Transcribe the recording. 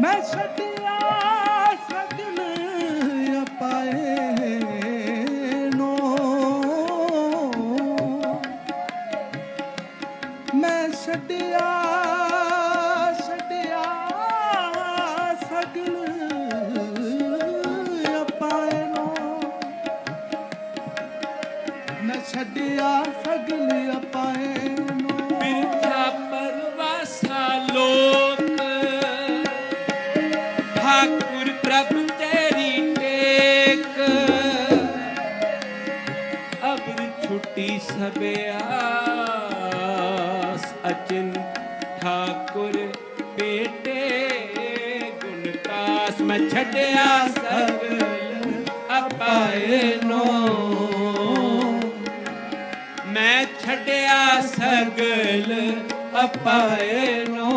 ਮੈਂ ਛੱਡਿਆ ਸਗਲ ਅਪਾਏ ਨੋ। ਮੈਂ ਛੱਡਿਆ ਛੱਡਿਆ ਸਗਲ ਅਪਾਏ ਨੋ। ਮੈਂ ਛੱਡਿਆ ਸਗਲ ਅਪਾਏ ਠਾਕੁਰ ਪ੍ਰਭ ਤੇਰੀ ਟੇਕ। ਅਬਰ ਛੁੱਟੀ ਸਭਿਆਸ ਅਚਨ ਠਾਕੁਰ ਬੇਟੇ ਗੁਣਤਾਸ ਮੈਂ ਛੱਡਿਆ ਸਗਲ ਅਪਾਏ ਨੋ। ਮੈਂ ਛੱਡਿਆ ਸਗਲ ਅਪਾਏ ਨੋ।